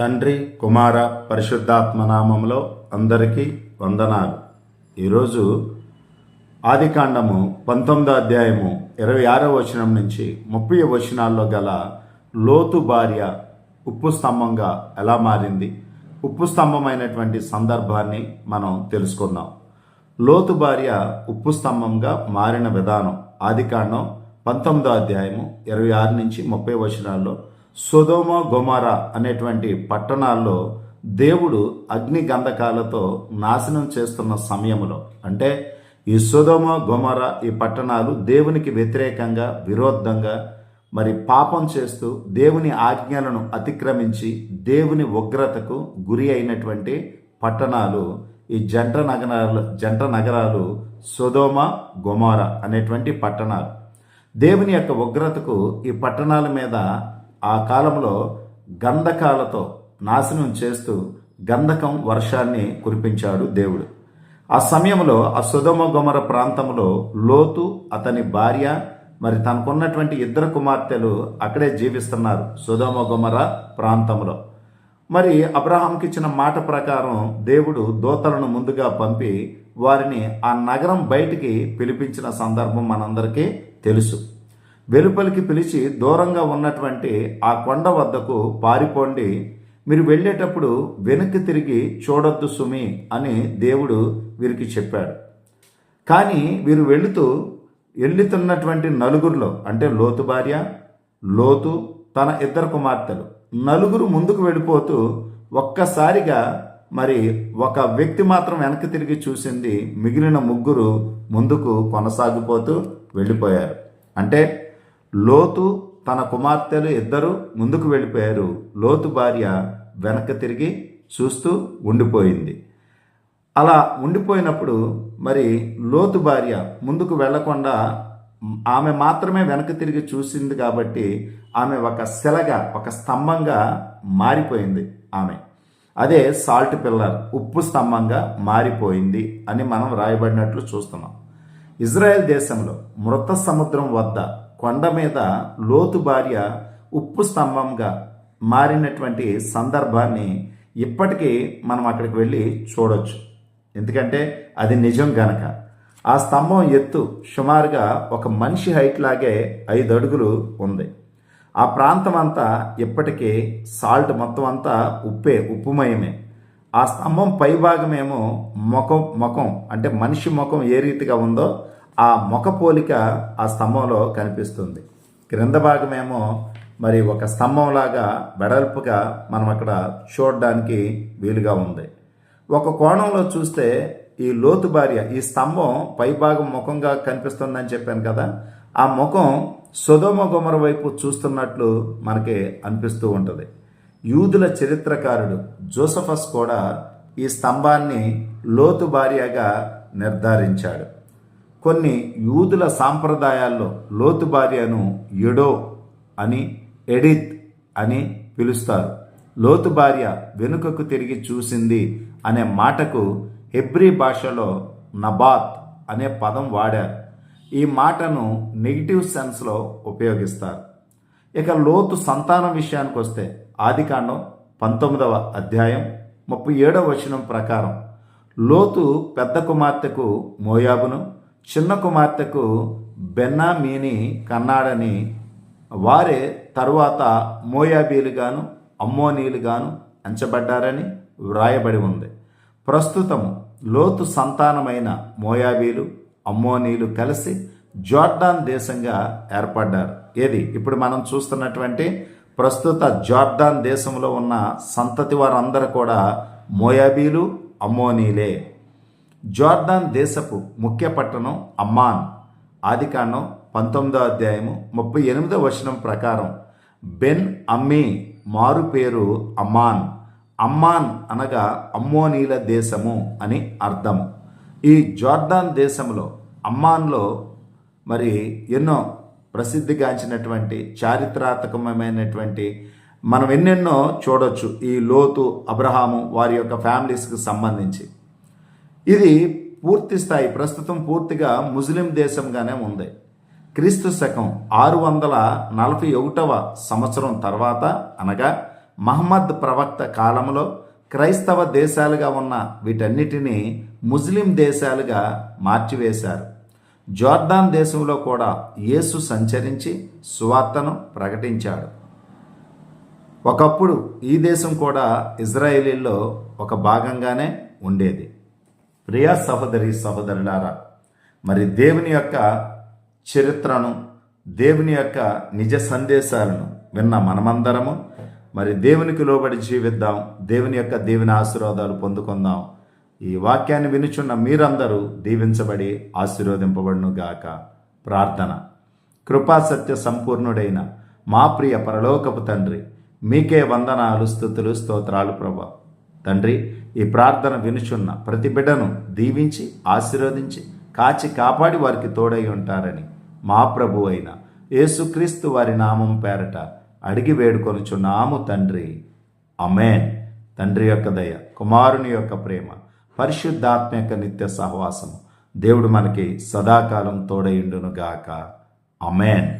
తండ్రి కుమార పరిశుద్ధాత్మ నామంలో అందరికీ వందనాలు. ఈరోజు ఆదికాండము పంతొమ్మిదో అధ్యాయము ఇరవై ఆరో వచనం నుంచి ముప్పై వచనాల్లో గల లోతు భార్య ఉప్పు స్తంభంగా ఎలా మారింది? ఉప్పు స్తంభమైనటువంటి సందర్భాన్ని మనం తెలుసుకుందాం. లోతు భార్య ఉప్పు స్తంభంగా మారిన విధానం ఆదికాండం పంతొమ్మిదో అధ్యాయము ఇరవై ఆరు నుంచి ముప్పై వచనాల్లో సొదోమ గొమార అనేటువంటి పట్టణాల్లో దేవుడు అగ్ని గంధకాలతో నాశనం చేస్తున్న సమయంలో అంటే ఈ సొదోమ గొమర ఈ పట్టణాలు దేవునికి వ్యతిరేకంగా విరోధంగా మరి పాపం చేస్తూ దేవుని ఆజ్ఞలను అతిక్రమించి దేవుని ఉగ్రతకు గురి అయినటువంటి పట్టణాలు ఈ జంట నగరాలు జంట నగరాలు సొదోమ గొమార అనేటువంటి పట్టణాలు. దేవుని యొక్క ఉగ్రతకు ఈ పట్టణాల మీద ఆ కాలంలో గంధకాలతో నాశనం చేస్తూ గంధకం వర్షాన్ని కురిపించాడు దేవుడు. ఆ సమయంలో ఆ సుధమ గొమర ప్రాంతంలో లోతు అతని భార్య మరి తనకున్నటువంటి ఇద్దరు కుమార్తెలు అక్కడే జీవిస్తున్నారు సుధమ గొమర ప్రాంతంలో. మరి అబ్రహాంకి ఇచ్చిన మాట ప్రకారం దేవుడు దోతలను ముందుగా పంపి వారిని ఆ నగరం బయటికి పిలిపించిన సందర్భం మనందరికీ తెలుసు. వెలుపలికి పిలిచి దూరంగా ఉన్నటువంటి ఆ కొండ వద్దకు పారిపోండి. మీరు వెళ్ళేటప్పుడు వెనక్కి తిరిగి చూడొద్దు సుమి అని దేవుడు వీరికి చెప్పాడు. కానీ వీరు వెళుతూ వెళ్ళుతున్నటువంటి నలుగురిలో అంటే లోతు భార్య లోతు తన ఇద్దరు కుమార్తెలు నలుగురు ముందుకు వెళ్ళిపోతూ ఒక్కసారిగా మరి ఒక వ్యక్తి మాత్రం వెనక్కి తిరిగి చూసింది మిగిలిన ముగ్గురు ముందుకు కొనసాగిపోతూ వెళ్ళిపోయారు. అంటే లోతు తన కుమార్తెలు ఇద్దరు ముందుకు వెళ్ళిపోయారు. లోతు భార్య వెనక్కి తిరిగి చూస్తూ ఉండిపోయింది. అలా ఉండిపోయినప్పుడు మరి లోతు భార్య ముందుకు వెళ్ళకుండా ఆమె మాత్రమే వెనక్కి తిరిగి చూసింది కాబట్టి ఆమె ఒక శిలగా ఒక స్తంభంగా మారిపోయింది ఆమె. అదే సాల్ట్ పిల్లర్ ఉప్పు స్తంభంగా మారిపోయింది అని మనం రాయబడినట్లు చూస్తున్నాం. ఇజ్రాయెల్ దేశంలో మృత సముద్రం వద్ద కొండ మీద లోతు భార్య ఉప్పు స్తంభంగా మారినటువంటి సందర్భాన్ని ఇప్పటికీ మనం అక్కడికి వెళ్ళి చూడొచ్చు. ఎందుకంటే అది నిజం గనక. ఆ స్తంభం ఎత్తు సుమారుగా ఒక మనిషి హైట్ లాగే ఐదు అడుగులు ఉంది. ఆ ప్రాంతం అంతా ఇప్పటికీ సాల్ట్ మొత్తం అంతా ఉప్పే ఉప్పుమయమే. ఆ స్తంభం పై భాగమేమో ముఖం ముఖం అంటే మనిషి ముఖం ఏ రీతిగా ఉందో ఆ ముఖ పోలిక ఆ స్తంభంలో కనిపిస్తుంది. క్రింద భాగమేమో మరి ఒక స్తంభంలాగా వెడల్పుగా మనం అక్కడ చూడడానికి వీలుగా ఉంది. ఒక కోణంలో చూస్తే ఈ లోతు భార్య ఈ స్తంభం పైభాగం ముఖంగా కనిపిస్తుందని చెప్పాను కదా ఆ ముఖం సుధోమ గుమర వైపు చూస్తున్నట్లు మనకి అనిపిస్తూ ఉంటుంది. యూదుల చరిత్రకారుడు జోసఫస్ కూడా ఈ స్తంభాన్ని లోతు భార్యగా నిర్ధారించాడు. కొన్ని యూదుల సాంప్రదాయాల్లో లోతు భార్యను ఎడో అని ఎడిత్ అని పిలుస్తారు. లోతు భార్య వెనుకకు తిరిగి చూసింది అనే మాటకు హెబ్రీ భాషలో నబాత్ అనే పదం వాడారు. ఈ మాటను నెగిటివ్ సెన్స్లో ఉపయోగిస్తారు. ఇక లోతు సంతానం విషయానికి వస్తే ఆదికాండం పంతొమ్మిదవ అధ్యాయం ముప్పై ఏడవ వచనం ప్రకారం లోతు పెద్ద కుమార్తెకు మోయాబును చిన్న కుమార్తెకు బెన్నామీని కన్నాడని వారే తరువాత మోయాబీలుగాను అమ్మోనీలుగాను ఎంచబడ్డారని వ్రాయబడి ఉంది. ప్రస్తుతం లోతు సంతానమైన మోయాబీలు అమ్మోనీలు కలిసి జోర్డాన్ దేశంగా ఏర్పడ్డారు. ఏది? ఇప్పుడు మనం చూస్తున్నటువంటి ప్రస్తుత జార్డాన్ దేశంలో ఉన్న సంతతి వారందరూ కూడా మోయాబీలు అమ్మోనీలే. జోర్డాన్ దేశపు ముఖ్య పట్టణం అమ్మాన్. ఆదికాండం పంతొమ్మిదో అధ్యాయము ముప్పై ఎనిమిదో వచనం ప్రకారం బెన్ అమ్మీ మారు పేరు అమ్మాన్. అమ్మాన్ అనగా అమ్మోనీల దేశము అని అర్థము ఈ జోర్డాన్ దేశంలో అమ్మాన్లో మరి ఎన్నో ప్రసిద్ధిగాంచినటువంటి చారిత్రాత్మకమైనటువంటి మనం ఎన్నెన్నో చూడొచ్చు. ఈ లోతు అబ్రహాము వారి యొక్క ఫ్యామిలీస్కి సంబంధించి. ఇది పూర్తి స్థాయి ప్రస్తుతం పూర్తిగా ముస్లిం దేశంగానే ఉంది. క్రీస్తు శకం ఆరు వందల నలభై ఒకటవ సంవత్సరం తర్వాత అనగా మహమ్మద్ ప్రవక్త కాలంలో క్రైస్తవ దేశాలుగా ఉన్న వీటన్నిటినీ ముస్లిం దేశాలుగా మార్చివేశారు. జోర్దాన్ దేశంలో కూడా యేసు సంచరించి సువార్తను ప్రకటించాడు. ఒకప్పుడు ఈ దేశం కూడా ఇజ్రాయేలీల్లో ఒక భాగంగానే ఉండేది. ప్రియా సహోదరి సహోదరులారా మరి దేవుని యొక్క చరిత్రను దేవుని యొక్క నిజ సందేశాలను విన్న మనమందరము మరి దేవునికి లోబడి జీవిద్దాం దేవుని యొక్క దేవుని ఆశీర్వాదాలు పొందుకుందాం. ఈ వాక్యాన్ని వినుచున్న మీరందరూ దీవించబడి ఆశీర్వదింపబడును గాక ప్రార్థన కృపాసత్య సంపూర్ణుడైన మా ప్రియ పరలోకపు తండ్రి మీకే వందనాలు స్థుతులు స్తోత్రాలు ప్రభా. తండ్రి ఈ ప్రార్థన వినుచున్న ప్రతి బిడ్డను దీవించి ఆశీర్వదించి కాచి కాపాడి వారికి తోడై ఉంటారని మా ప్రభు అయిన యేసుక్రీస్తు వారి నామం పేరట అడిగి వేడుకొనుచున్నాము తండ్రి. అమేన్ తండ్రి యొక్క దయ కుమారుని యొక్క ప్రేమ పరిశుద్ధాత్మ యొక్క నిత్య సహవాసము దేవుడు మనకి సదాకాలం తోడయుండును గాక అమేన్